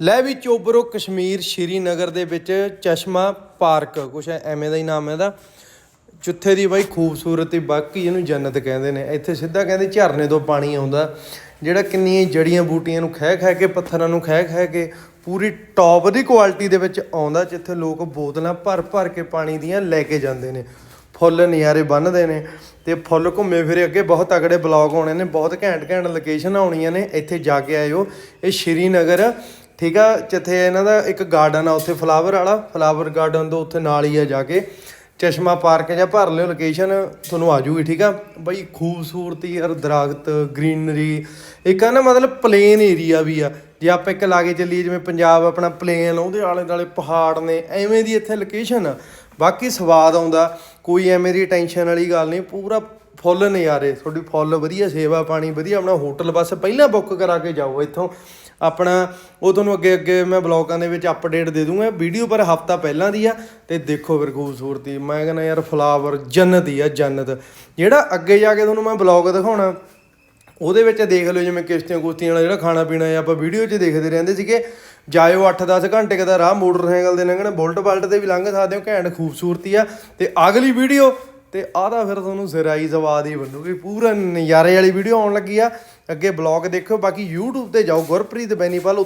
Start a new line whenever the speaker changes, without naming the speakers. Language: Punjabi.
ਲੈ ਵੀ ਚੋਬਰੋ ਕਸ਼ਮੀਰ ਸ਼੍ਰੀਨਗਰ ਦੇ ਵਿੱਚ ਚਸ਼ਮਾ ਪਾਰਕ, ਕੁਛ ਐਵੇਂ ਦਾ ਹੀ ਨਾਮ ਹੈ ਇਹਦਾ। ਜਿੱਥੇ ਦੀ ਬਾਈ ਖੂਬਸੂਰਤੀ, ਬਾਕੀ ਇਹਨੂੰ ਜੰਨਤ ਕਹਿੰਦੇ ਨੇ। ਇੱਥੇ ਸਿੱਧਾ ਕਹਿੰਦੇ ਝਰਨੇ ਤੋਂ ਪਾਣੀ ਆਉਂਦਾ, ਜਿਹੜਾ ਕਿੰਨੀਆਂ ਹੀ ਜੜੀਆਂ ਬੂਟੀਆਂ ਨੂੰ ਖਹਿ ਖਹਿ ਕੇ, ਪੱਥਰਾਂ ਨੂੰ ਖਹਿ ਖਹਿ ਕੇ, ਪੂਰੀ ਟੌਪ ਦੀ ਕੁਆਲਿਟੀ ਦੇ ਵਿੱਚ ਆਉਂਦਾ, ਜਿੱਥੇ ਲੋਕ ਬੋਤਲਾਂ ਭਰ ਭਰ ਕੇ ਪਾਣੀ ਦੀਆਂ ਲੈ ਕੇ ਜਾਂਦੇ ਨੇ। ਫੁੱਲ ਨਜ਼ਾਰੇ ਬੰਨਦੇ ਨੇ ਤੇ ਫੁੱਲ ਘੁੰਮੇ ਫਿਰੇ ਅੱਗੇ ਬਹੁਤ ਤਗੜੇ ਬਲੌਗ ਹੋਣੇ ਨੇ, ਬਹੁਤ ਘੈਂਟ ਘੈਂਟ ਲੋਕੇਸ਼ਨ ਆਉਣੀਆਂ ਨੇ। ਇੱਥੇ ਜਾ ਕੇ ਆਇਓ। ਇਹ ਸ਼੍ਰੀਨਗਰ ਠੀਕ ਆ, ਜਿੱਥੇ ਇਹਨਾਂ ਦਾ ਇੱਕ ਗਾਰਡਨ ਆ, ਉੱਥੇ ਫਲਾਵਰ ਵਾਲਾ ਫਲਾਵਰ ਗਾਰਡਨ ਤੋਂ ਉੱਥੇ ਨਾਲ ਹੀ ਆ ਜਾ ਕੇ। ਚਸ਼ਮਾ ਪਾਰਕ ਜਾਂ ਭਰ ਲਿਓ ਲੋਕੇਸ਼ਨ ਤੁਹਾਨੂੰ ਆ ਜੂਗੀ ਠੀਕ ਆ? ਬਈ ਖੂਬਸੂਰਤੀ ਯਾਰ ਦਰਖਤ ਗ੍ਰੀਨਰੀ ਇੱਕ ਆ ਨਾ ਮਤਲਬ ਪਲੇਨ ਏਰੀਆ ਵੀ ਆ। ਜੇ ਆਪਾਂ ਇੱਕ ਲਾਗੇ ਚੱਲੀਏ, ਜਿਵੇਂ ਪੰਜਾਬ ਆਪਣਾ ਪਲੇਨ ਉਹਦੇ ਆਲੇ ਦੁਆਲੇ ਪਹਾੜ ਨੇ, ਐਵੇਂ ਦੀ ਇੱਥੇ ਲੋਕੇਸ਼ਨ ਆ। ਬਾਕੀ ਸਵਾਦ ਆਉਂਦਾ, ਕੋਈ ਐਵੇਂ ਦੀ ਟੈਨਸ਼ਨ ਵਾਲੀ ਗੱਲ ਨਹੀਂ, ਪੂਰਾ ਫੁੱਲ ਨਜ਼ਾਰੇ, ਤੁਹਾਡੀ ਫੁੱਲ ਵਧੀਆ ਸੇਵਾ ਪਾਣੀ, ਵਧੀਆ ਆਪਣਾ ਹੋਟਲ, ਬਸ ਪਹਿਲਾਂ ਬੁੱਕ ਕਰਾ ਕੇ ਜਾਓ ਇੱਥੋਂ। ਆਪਣਾ, ਉਹ ਤੁਹਾਨੂੰ ਅੱਗੇ ਅੱਗੇ ਮੈਂ ਬਲੌਗਾਂ ਦੇ ਵਿੱਚ ਅਪਡੇਟ ਦੇ ਦੂੰਗਾ ਵੀਡੀਓ ਪਰ ਹਫਤਾ ਪਹਿਲਾਂ ਦੀ ਆ, ਤੇ ਦੇਖੋ ਫਿਰ ਖੂਬਸੂਰਤੀ। ਮੈਂ ਕਹਿੰਦਾ ਯਾਰ ਫਲਾਵਰ ਜੰਨਤ ਹੀ ਆ, ਜੰਨਤ। ਜਿਹੜਾ ਅੱਗੇ ਜਾ ਕੇ ਤੁਹਾਨੂੰ ਮੈਂ ਬਲੌਗ ਦਿਖਾਉਣਾ, ਉਹਦੇ ਵਿੱਚ ਦੇਖ ਲਿਓ ਜਿਵੇਂ ਕਿਸ਼ਤੀਆਂ ਕੁਸ਼ਤੀਆਂ ਵਾਲਾ ਜਿਹੜਾ ਖਾਣਾ ਪੀਣਾ ਹੈ ਆਪਾਂ ਵੀਡੀਓ 'ਚ ਦੇਖਦੇ ਰਹਿੰਦੇ ਸੀਗੇ। ਜਾਇਓ 8-10 ਘੰਟੇ ਕਦਾ ਰਾਹ, ਮੋਟਰਸਾਈਕਲ ਦੇ ਲੰਘਣਾ ਬੁਲਟ ਬਲਟ ਤੇ ਵੀ ਲੰਘ ਸਕਦੇ ਹੋ, ਘੈਂਟ ਖੂਬਸੂਰਤੀ ਆ। ਤੇ ਅਗਲੀ ਵੀਡੀਓ ਤੇ ਆਹ ਤਾਂ ਫਿਰ ਤੁਹਾਨੂੰ ਸਿਰਾਈ ਸਵਾਦ ਹੀ ਬਣੂਗੀ। ਪੂਰਾ ਨਜ਼ਾਰੇ ਵਾਲੀ ਵੀਡੀਓ ਆਉਣ ਲੱਗੀ ਆ। ਅੱਗੇ ਬਲੌਗ ਦੇਖਿਓ। ਬਾਕੀ YouTube ਤੇ ਜਾਓ। ਗੁਰਪ੍ਰੀਤ ਬੈਨੀਪਾਲ